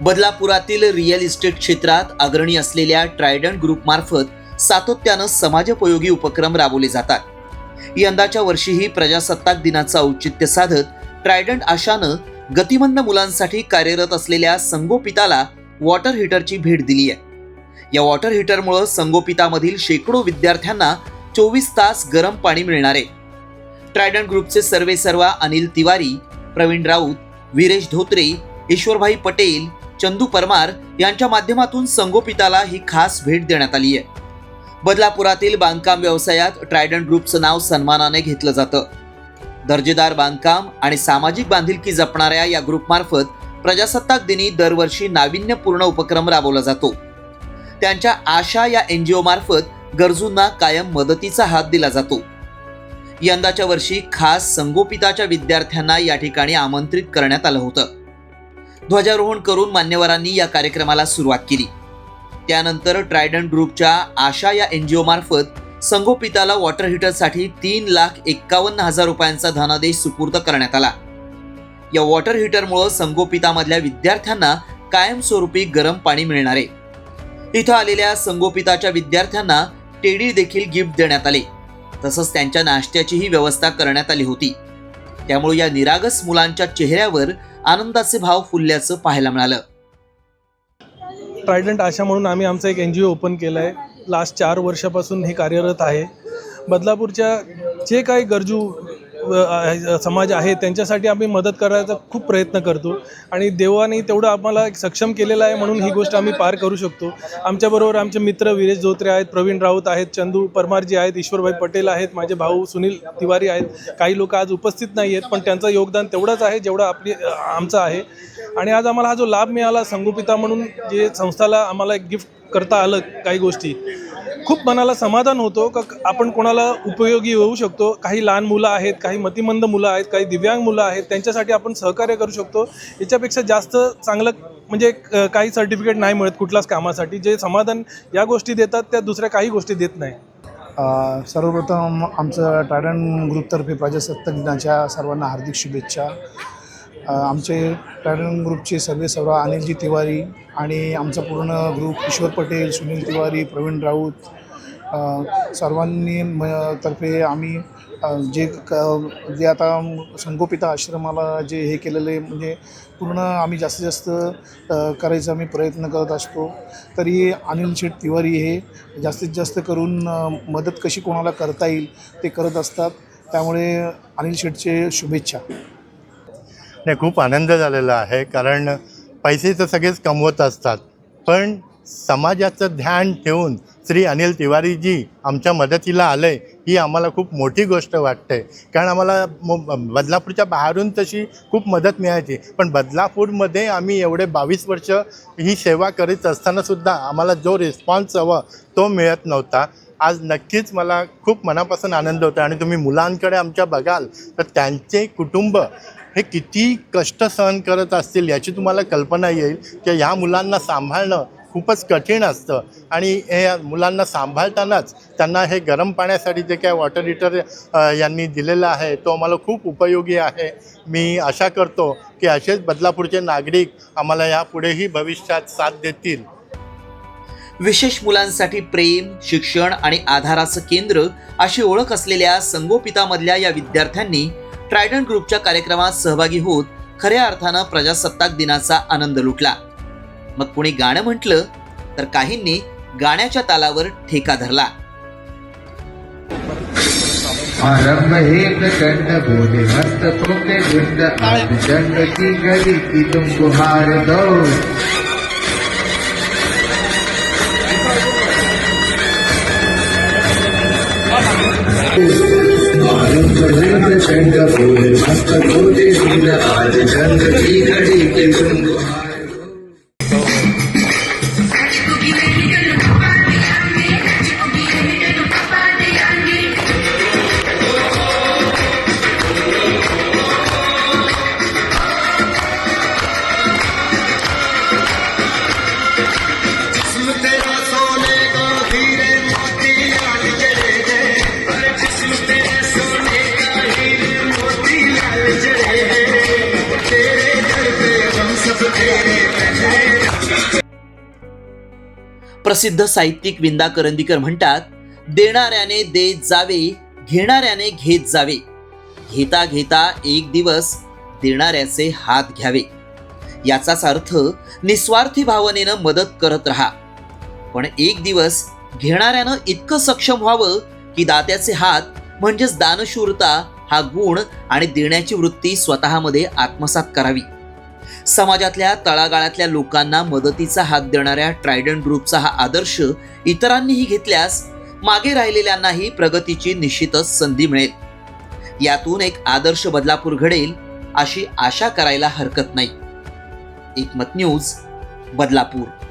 बदलापुरातील real estate क्षेत्रात अग्रणी असलेल्या ट्रायडंट ग्रुपमार्फत सातत्यानं समाजोपयोगी उपक्रम राबवले जातात. यंदाच्या वर्षीही प्रजासत्ताक दिनाचं औचित्य साधत ट्रायडंट आशानं गतिमंद मुलांसाठी कार्यरत असलेल्या संगोपिताला वॉटर हीटरची भेट दिली आहे. या वॉटर हीटरमुळं संगोपितामधील शेकडो विद्यार्थ्यांना चोवीस तास गरम पाणी मिळणार आहे. ट्रायडंट ग्रुपचे सर्वे सर्वा अनिल तिवारी प्रवीण राऊत वीरेश धोत्रे ईश्वरभाई पटेल चंदू परमार यांच्या माध्यमातून संगोपिताला ही खास भेट देण्यात आली आहे. बदलापुरातील बांधकाम व्यवसायात ट्रायडंट ग्रुपचं नाव सन्मानाने घेतलं जातं. दर्जेदार बांधकाम आणि सामाजिक बांधिलकी जपणाऱ्या या ग्रुपमार्फत प्रजासत्ताक दिनी दरवर्षी नाविन्यपूर्ण उपक्रम राबवला जातो. त्यांच्या आशा या एन जी ओ मार्फत गरजूंना कायम मदतीचा हात दिला जातो. यंदाच्या वर्षी खास संगोपिताच्या विद्यार्थ्यांना या ठिकाणी आमंत्रित करण्यात आलं होतं. ध्वजारोहण करून मान्यवरांनी या कार्यक्रमाला सुरुवात केली. त्यानंतर ट्रायडंट ग्रुपच्या आशा या एन जी ओमार्फत संगोपिताला वॉटर हीटरसाठी तीन लाख एक्कावन्न हजार रुपयांचा धनादेश सुपूर्द करण्यात आला. या वॉटर हीटरमुळं संगोपितामधल्या विद्यार्थ्यांना कायमस्वरूपी गरम पाणी मिळणार आहे. इथं आलेल्या संगोपिताच्या विद्यार्थ्यांना टेडी देखील गिफ्ट देण्यात आले. तसंच त्यांच्या नाश्त्याचीही व्यवस्था करण्यात आली होती. त्यामुळे या निरागस मुलांच्या चेहऱ्यावर आनंदाचे भाव फुलल्याचं पाहायला मिळालं. ट्रायडंट आशा म्हणून आम्ही आमचं एक एन जी ओ ओपन केलं आहे लास्ट चार वर्षापासून हे कार्यरत आहे. बदलापूरच्या जे काही गरजू समाज आहे त्यांच्यासाठी आम्ही मदत करायचा खूप प्रयत्न करतो. आणि देवाने तेवढं आम्हाला एक सक्षम केलेलं आहे म्हणून ही गोष्ट आम्ही पार करू शकतो. आमच्याबरोबर आमचे मित्र विरेश धोत्रे आहेत प्रवीण राऊत आहेत चंदू परमारजी आहेत ईश्वरभाई पटेल आहेत माझे भाऊ सुनील तिवारी आहेत. काही लोक आज उपस्थित नाही आहेत पण त्यांचं योगदान तेवढंच आहे जेवढं आपली आमचं आहे. आणि आज आम्हाला हा जो लाभ मिळाला संगोपिता म्हणून जे संस्थाला आम्हाला एक गिफ्ट करता आलं काही गोष्टी खूप मनाला समाधान होतो का आपण कोणाला उपयोगी होऊ शकतो? काही लहान मुलं आहेत काही मतिमंद मुलं आहेत काही दिव्यांग मुलं आहेत त्यांच्यासाठी आपण सहकार्य करू शकतो. याच्यापेक्षा जास्त चांगलं म्हणजे काही सर्टिफिकेट नाही मिळत कुठल्याच कामासाठी. जे समाधान या गोष्टी देतात त्या दुसऱ्या काही गोष्टी देत नाही. सर्वप्रथम आमचं टायडन ग्रुपतर्फे प्रजासत्ताक दिनाच्या सर्वांना हार्दिक शुभेच्छा. आमचे टायडन ग्रुपचे सर्वे सर्व अनिलजी तिवारी आणि आमचा पूर्ण ग्रुप किशोर पटेल सुनील तिवारी प्रवीण राऊत सर्वांनी म तर्फे आम्ही जे क जे आता संगोपिता आश्रमाला जे हे केलेले म्हणजे पूर्ण आम्ही जास्तीत जास्त करायचा आम्ही प्रयत्न करत असतो. तरी अनिल शेठ तिवारी हे जास्तीत जास्त करून मदत कशी कोणाला करता येईल ते करत असतात. त्यामुळे अनिल शेठचे शुभेच्छा. नाही खूप आनंद झालेला आहे. कारण पैसे तर सगळेच कमवत असतात. पण समाजाचं ध्यान ठेवून श्री अनिल तिवारीजी आमच्या मदतीला आले ही आम्हाला खूप मोठी गोष्ट वाटते. कारण आम्हाला म बदलापूरच्या बाहेरून तशी खूप मदत मिळायची. पण बदलापूरमध्ये आम्ही एवढे बावीस वर्ष ही सेवा करीत असतानासुद्धा आम्हाला जो रिस्पॉन्स हवा तो मिळत नव्हता. आज नक्कीच मला खूप मनापासून आनंद होता आणि तुम्ही मुलांकडे आमच्या बघाल तर त्यांचे कुटुंब हे किती कष्ट सहन करत असतील याची तुम्हाला कल्पना येईल. की ह्या मुलांना सांभाळणं खूपच कठीण असतं. आणि हे मुलांना सांभाळतानाच त्यांना हे गरम पाण्यासाठी जे काय वॉटर हिटर यांनी दिलेलं आहे तो आम्हाला खूप उपयोगी आहे. मी आशा करतो की असेच बदलापूरचे नागरिक आम्हाला यापुढेही भविष्यात साथ देतील. विशेष मुलांसाठी प्रेम शिक्षण आणि आधाराचं केंद्र अशी ओळख असलेल्या संगोपितामधल्या या विद्यार्थ्यांनी ट्रायडंट ग्रुपच्या कार्यक्रमात सहभागी होत खऱ्या अर्थानं प्रजासत्ताक दिनाचा आनंद लुटला. मग कुणी गाणं म्हटलं तर काहींनी गाण्याच्या तालावर ठेका धरला. आरंभ हेत दंड बोले मस्त तोके गुंड आज दंड की गली की तुम गुहार दो. आरंभ हेत दंड बोले मस्त तोके गुंड आज दंड की गली की तुम गुहार प्रसिद्ध साहित्यिक विंदा करंदीकर म्हणतात देणाऱ्याने देत जावे घेणाऱ्याने घेत जावे. घेता घेता एक दिवस देणाऱ्याचे हात घ्यावे. याचाच अर्थ निस्वार्थी भावनेनं मदत करत राहा. पण एक दिवस घेणाऱ्यानं इतकं सक्षम व्हावं की दात्याचे हात म्हणजेच दानशूरता हा गुण आणि देण्याची वृत्ती स्वतःमध्ये आत्मसात करावी. समाजातल्या तळागाळातल्या लोकांना मदतीचा हात देणाऱ्या ट्रायडंट ग्रुपचा हा आदर्श इतरांनीही घेतल्यास मागे राहिलेल्यांनाही प्रगतीची निश्चितच संधी मिळेल. यातून एक आदर्श बदलापूर घडेल अशी आशा करायला हरकत नाही. एकमत न्यूज बदलापूर.